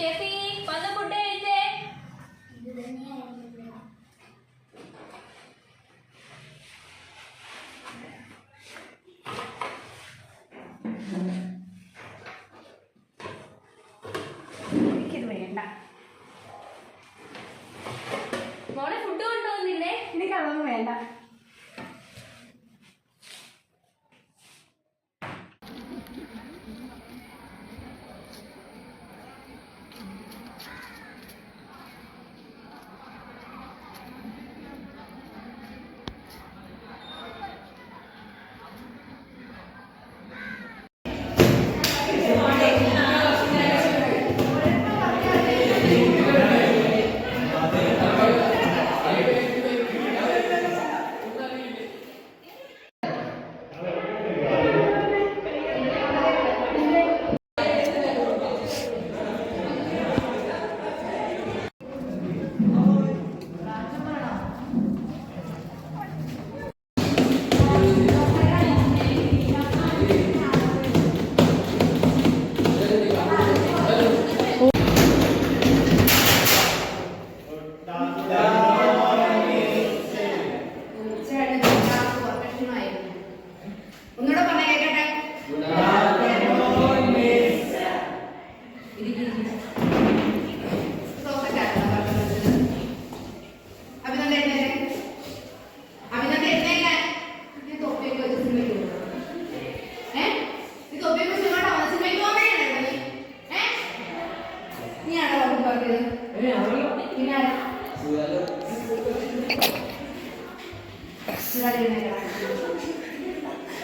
Steffi വന്ന് food എഴുതേ എനിക്കിത് വേണ്ട. മോളെ ഫുഡ് കൊണ്ടുവന്നില്ലേ? എനിക്കതൊന്നും വേണ്ട.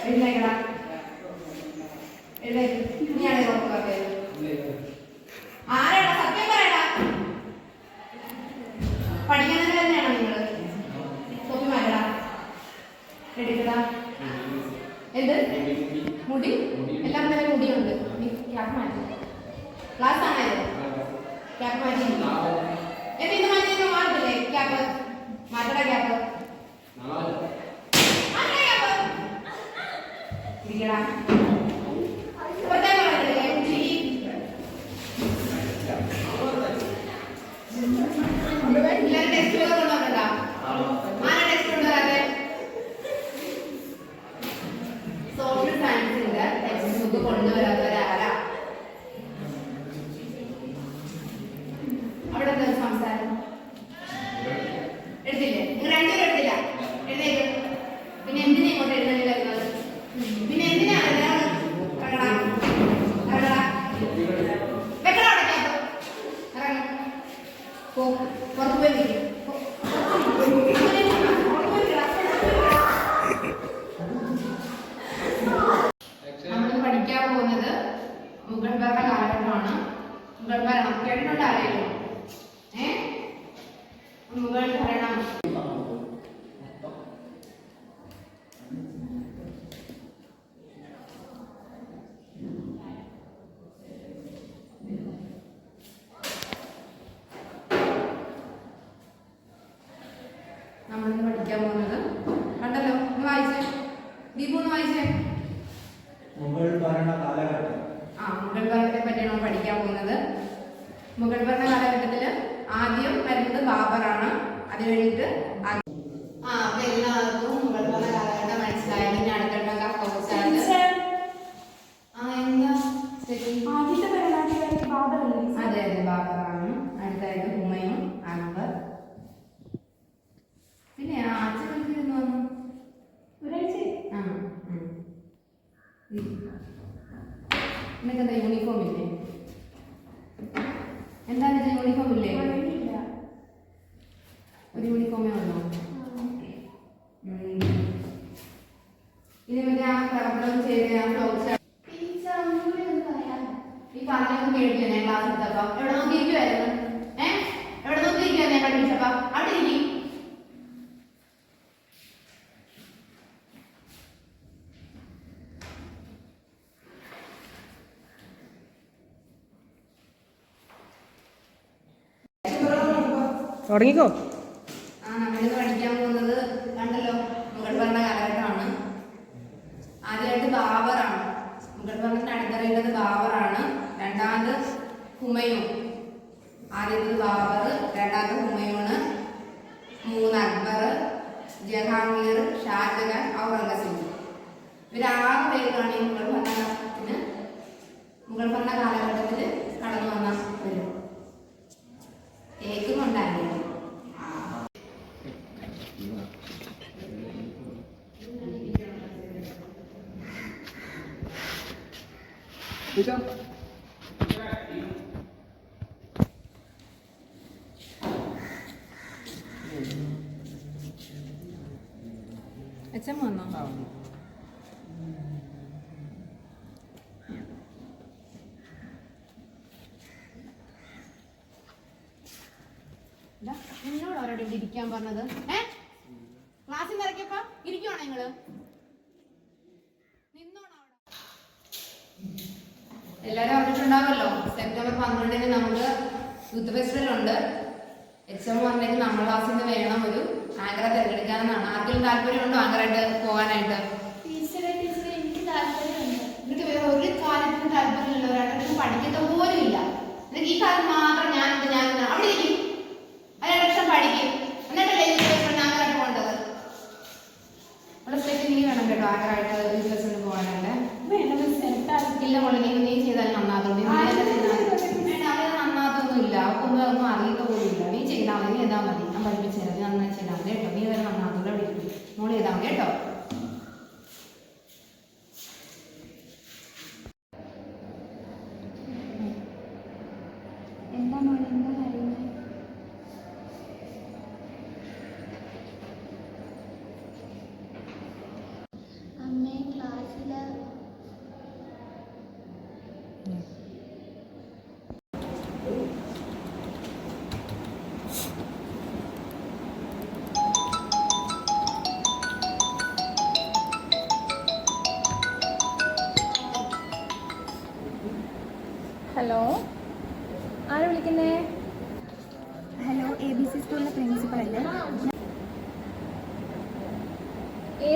എഴുന്നേക്കടാ എഴുന്നേക്ക് നീ ആണെങ്കിൽ നമുക്ക് പറയാം 对啦。ગર્ભારામ કેડનો ડાળેલો હે મંગળ ધારણા ഇനി മറ്റേ ആ പ്രവർത്തനം ചെയ്ത് ആ ഫ്ലോക്സ് ഈ പറഞ്ഞൊന്നും കേട്ടില്ല? ക്ലാസ് എടുത്തപ്പം. എവിടെ നോക്കിയിരിക്കുമായിരുന്നു ഏ? എവിടെ നോക്കിയിരിക്കുവായിരുന്നു ഞാൻ പഠിപ്പിച്ചപ്പം? അവിടെ ഇരിക്കും. തുടങ്ങിക്കോ. ജഹാംഗീർ ഷാജഹാൻ ഔറംഗസീബ്. ഇവർ ആറ് പേരാണ് ഈ മുഗൾ ഭരണത്തിന് മുഗൾ ഭരണ കാലഘട്ടത്തിൽ കടന്നു വന്ന വന്നവർ കേൾക്കുന്നുണ്ടായിരുന്നു അച്ഛൻ വന്നോ നിന്നോട് അവരോട് ഇവിടെ ഇരിക്കാൻ പറഞ്ഞത്. ഏ? ക്ലാസ്സിൽ നിറക്കിയപ്പോ ഇരിക്കുവാണോ നിങ്ങൾ? നിന്നോണോ അവിടെ. എല്ലാരും അറിഞ്ഞിട്ടുണ്ടാവല്ലോ സെപ്റ്റംബർ പന്ത്രണ്ടിന് നമുക്ക് യൂത്ത് ഫെസ്റ്റിവൽ ഉണ്ട്. എച്ച് എം പറഞ്ഞിട്ട് നമ്മുടെ ക്ലാസ്സിൽ നിന്ന് വേണം ഒരു ആങ്കറെ തിരഞ്ഞെടുക്കാനെന്നാണ്. ആർക്കും താല്പര്യമുണ്ടോ ആഗ്രഹമായിട്ട് പോകാനായിട്ട്? എനിക്ക് വേറെ ഒരു കാര്യത്തിനും താല്പര്യമില്ല. ഒരാട്ടം പഠിക്കുന്ന പോലും ഇല്ല. എനിക്ക് ഈ കാര്യം മാത്രം ഞാൻ ഞാൻ അവിടെ ഇരിക്കും. ഒരക്ഷരം പഠിക്കും. എന്നിട്ടല്ലേ ആങ്കറായിട്ട് പോകേണ്ടത്? അവിടെ സ്പെഷ്യൽ നീ വേണം കേട്ടോ. ആഗ്രഹമായിട്ട് ബിസിനസ്സിന് എനിക്ക് ഇല്ല മോളെ നീ നീ ചെയ്താൽ നന്നാകും നീ ആരും ചെയ്താൽ ചെയ്തില്ല. വേണ്ട, അവർ നന്നാകത്തൊന്നുമില്ല. അവർക്കൊന്നും അതൊന്നും അറിയത്ത ഇല്ല. നീ ചെയ്താൽ മതി. നീ ചെയ്താൽ മതി. ഞാൻ പഠിപ്പിച്ചു തരാം നീ നന്നായി ചെയ്താൽ മതി കേട്ടോ നീ വരണം അവിടെ ഇരിക്കും മോൾ ചെയ്താൽ കേട്ടോ?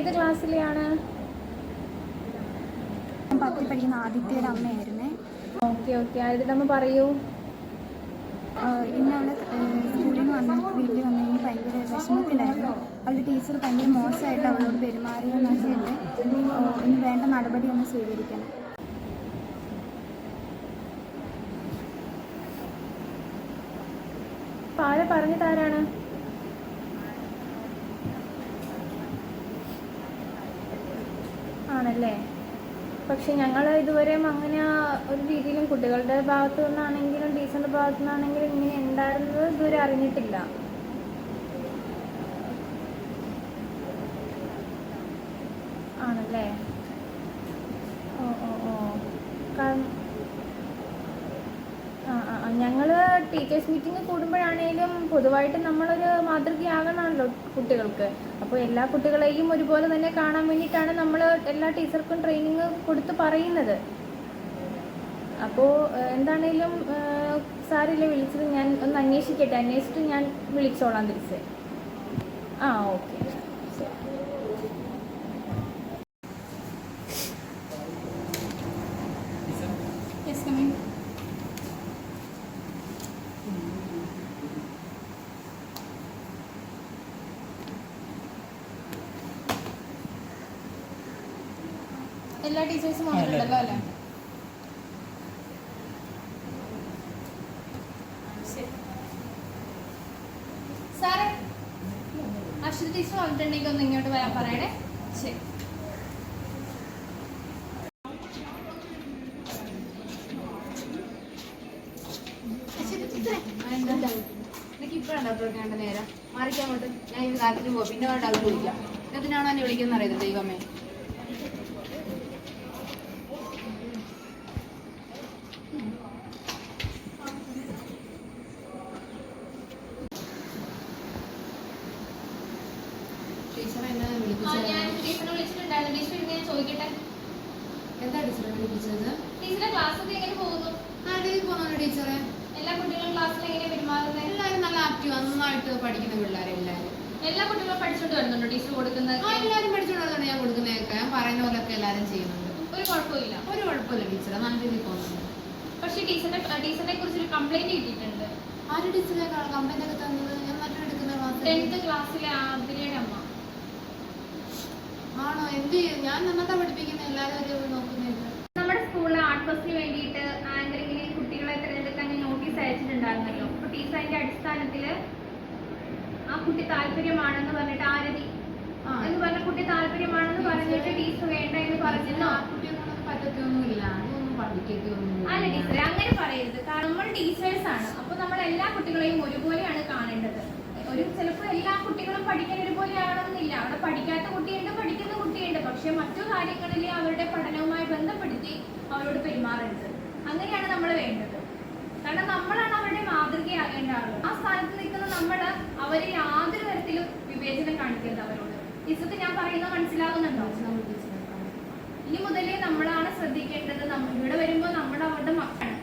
ഏത് ക്ലാസ്സിലെയാണ്? പത്തിൽ പഠിക്കുന്ന ആദിത്യയുടെ അമ്മയായിരുന്നേ. Okay okay. ആരുടെ പറയൂ. ഇന്ന് അവൾ സ്കൂളിൽ നിന്ന് വന്ന് വീട്ടിൽ വന്നു കഴിഞ്ഞാൽ ഭയങ്കര വിഷമത്തിലായിരുന്നു. അവളുടെ ടീച്ചർ ഭയങ്കര മോശമായിട്ട് അവളോട് പെരുമാറിയെന്ന് വെച്ചിട്ട് ഇനി വേണ്ട നടപടി ഒന്ന് സ്വീകരിക്കണം. പാല ആരാ പറഞ്ഞത് ആണല്ലേ? പക്ഷെ ഞങ്ങൾ ഇതുവരെയും അങ്ങനെ ഒരു രീതിയിലും കുട്ടികളുടെ ഭാഗത്തു നിന്നാണെങ്കിലും ടീച്ചറിന്റെ ഭാഗത്തു നിന്നാണെങ്കിലും ഇങ്ങനെ ഉണ്ടായിരുന്നത് ഇതുവരെ അറിഞ്ഞിട്ടില്ല. ആണല്ലേ ഓ ഓ ഓ കാരണം ആ ആ ആ. ഞങ്ങൾ ടീച്ചേഴ്സ് മീറ്റിംഗ് കൂടുമ്പോഴാണേലും പൊതുവായിട്ട് നമ്മളൊരു മാതൃകയാകണമല്ലോ കുട്ടികൾക്ക്. അപ്പോൾ എല്ലാ കുട്ടികളെയും ഒരുപോലെ തന്നെ കാണാൻ വേണ്ടിയിട്ടാണ് നമ്മൾ എല്ലാ ടീച്ചർക്കും ട്രെയിനിങ് കൊടുത്ത് പറയുന്നത്. അപ്പോൾ എന്താണേലും സാറില്ല വിളിച്ചത് ഞാൻ ഒന്ന് അന്വേഷിക്കട്ടെ. അന്വേഷിച്ചിട്ട് ഞാൻ വിളിച്ചോളാം തിരിച്ച്. ആ ഓക്കെ. എല്ലാ ടീച്ചേഴ്സും വന്നിട്ടുണ്ടല്ലോ അല്ലേ? സാറേ അശ്വതി ടീച്ചർ വന്നിട്ടുണ്ടെങ്കിൽ ഒന്ന് ഇങ്ങോട്ട് വരാൻ പറയണേ. ശരി. നേരം? മാറിക്കാൻ അങ്ങോട്ട്. ഞാൻ ഈ കാര്യത്തിന് പോകും പിന്നെ ഡൗട്ട് വിളിക്കാം എന്തിനാണോ എന്നെ വിളിക്കുന്നത് അറിയത് ദൈവമേ ടീച്ചർ എന്നെ ആ വിളിപ്പിച്ചത് ഞാൻ ടീച്ചറിനെ വിളിച്ചിട്ടുണ്ടായിരുന്നു ടീച്ചർ ഞാൻ ചോദിക്കട്ടെ എന്താ ടീച്ചറെ വിളിപ്പിച്ചത് ടീച്ചറെ ക്ലാസ്സൊക്കെ എങ്ങനെ പോകുന്നു നാട്ടിലേക്ക് പോകുന്നു ടീച്ചറെ എല്ലാ കുട്ടികളും ക്ലാസ്സിൽ എങ്ങനെ പെരുമാറുന്നത് എല്ലാവരും നല്ല ആക്റ്റീവ് നന്നായിട്ട് പഠിക്കുന്ന പിള്ളേരെല്ലാവരും എല്ലാ കുട്ടികളും പഠിച്ചോണ്ട് വരുന്നുണ്ടോ? ടീച്ചർ കൊടുക്കുന്നത് ആ എല്ലാവരും പഠിച്ചുകൊണ്ടാണ് ഞാൻ കൊടുക്കുന്നതൊക്കെ. ഞാൻ പറയുന്ന പോലെയൊക്കെ എല്ലാവരും ചെയ്യുന്നുണ്ട്. ഒരു കുഴപ്പമില്ല ഒരു കുഴപ്പമില്ല ടീച്ചറെ. നല്ല രീതിയിൽ പോകുന്നുണ്ട്. പക്ഷേ ടീച്ചറിനെ ടീച്ചറിനെ കുറിച്ച് ഒരു കംപ്ലൈന്റ് കിട്ടിയിട്ടുണ്ട്. ആര് ടീച്ചറെ കംപ്ലൈന്റ് ഒക്കെ തന്നത്? ഞാൻ മറ്റൊരു എടുക്കുന്ന ക്ലാസ് ടെൻത്ത് ക്ലാസ്സിലെ ആതിരയുടെ അമ്മ ആണോ? എന്ത് ഞാൻ നന്നായിട്ടാ പഠിപ്പിക്കുന്നത് എല്ലാവരും ഒരു നോക്കുന്നില്ല നമ്മുടെ സ്കൂളിൽ ആർട്ട് ഫെസ്റ്റിന് വേണ്ടിയിട്ട് ആങ്കറിങ്ങിന് കുട്ടികളെ തിരഞ്ഞെടുക്കാൻ ഞാൻ നോട്ടീസ് അയച്ചിട്ടുണ്ടായിരുന്നല്ലോ അപ്പൊ ടീച്ചർ അതിന്റെ അടിസ്ഥാനത്തിൽ ആ കുട്ടി താല്പര്യമാണെന്ന് പറഞ്ഞിട്ട് ആരതി എന്ന് പറഞ്ഞ കുട്ടി താല്പര്യമാണെന്ന് പറഞ്ഞിട്ട് ടീച്ചർ വേണ്ട എന്ന് കൊണ്ടൊന്നും പറ്റത്തൊന്നുമില്ല. അല്ല ടീച്ചറെ അങ്ങനെ പറയരുത്. കാരണം നമ്മൾ ടീച്ചേഴ്സ് ആണ്. അപ്പൊ നമ്മൾ എല്ലാ കുട്ടികളെയും ഒരുപോലെയാണ് കാണേണ്ടത്. ഒരു ചിലപ്പോൾ എല്ലാ കുട്ടികളും പഠിക്കാൻ ഒരുപോലെ ആവണമെന്നില്ല അവിടെ പഠിക്കാത്ത കുട്ടിയുണ്ട് പഠിക്കുന്ന കുട്ടിയുണ്ട്. പക്ഷെ മറ്റു കാര്യങ്ങളിൽ അവരുടെ പഠനവുമായി ബന്ധപ്പെടുത്തി അവരോട് പെരുമാറരുത്. അങ്ങനെയാണ് നമ്മൾ വേണ്ടത്. കാരണം നമ്മളാണ് മാതൃകയാകേണ്ട ആളുകൾ ആ സ്ഥാനത്ത് നിൽക്കുന്ന നമ്മൾ അവരെ യാതൊരു തരത്തിലും വിവേചനം കാണിക്കരുത് അവരോട്. ഇസത്ത് ഞാൻ പറയുന്നത് മനസ്സിലാകുന്നുണ്ടോ ഇനി മുതലേ നമ്മളാണ് ശ്രദ്ധിക്കേണ്ടത്. നമ്മൾ ഇവിടെ വരുമ്പോൾ നമ്മുടെ അവരുടെ മക്കളാണ്.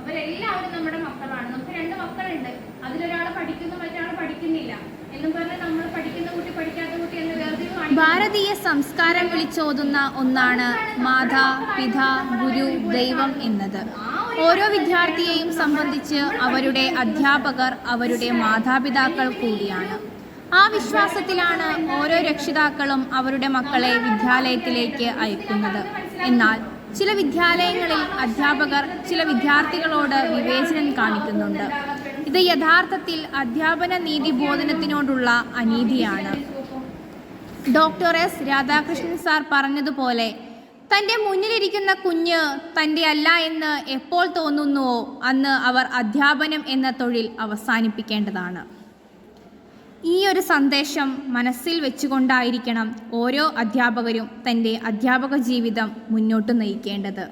അവരെല്ലാവരും നമ്മുടെ മക്കളാണ്. നമുക്ക് രണ്ട് മക്കളുണ്ട്. അതിലൊരാൾ പഠിക്കുന്നു മറ്റൊരാൾ പഠിക്കുന്നില്ല. എന്നും പറഞ്ഞാൽ നമ്മൾ പഠിക്കുന്ന കുട്ടി പഠിക്കാത്ത കുട്ടി എന്ന് വേർതിരിവ്. ഭാരതീയ സംസ്കാരം വിളിച്ചോതുന്ന ഒന്നാണ് മാതാ പിതാ ഗുരു ദൈവം എന്നത്. ഓരോ വിദ്യാർത്ഥിയെയും സംബന്ധിച്ച് അവരുടെ അധ്യാപകർ അവരുടെ മാതാപിതാക്കൾ കൂടിയാണ്. ആ വിശ്വാസത്തിലാണ് ഓരോ രക്ഷിതാക്കളും അവരുടെ മക്കളെ വിദ്യാലയത്തിലേക്ക് അയക്കുന്നത്. എന്നാൽ ചില വിദ്യാലയങ്ങളിൽ അധ്യാപകർ ചില വിദ്യാർത്ഥികളോട് വിവേചനം കാണിക്കുന്നുണ്ട്. ഇത് യഥാർത്ഥത്തിൽ അധ്യാപന നീതി ബോധനത്തിനോടുള്ള അനീതിയാണ്. ഡോക്ടർ എസ് രാധാകൃഷ്ണൻ സാർ പറഞ്ഞതുപോലെ തന്റെ മുന്നിലിരിക്കുന്ന കുഞ്ഞ് തന്റെ അല്ല എന്ന് എപ്പോൾ തോന്നുന്നുവോ അന്ന് അവർ അധ്യാപനം എന്ന തൊഴിൽ അവസാനിപ്പിക്കേണ്ടതാണ്. ഈ ഒരു സന്ദേശം മനസ്സിൽ വെച്ചുകൊണ്ടായിരിക്കണം ഓരോ അധ്യാപകരും തന്റെ അധ്യാപക ജീവിതം മുന്നോട്ട് നയിക്കേണ്ടത്.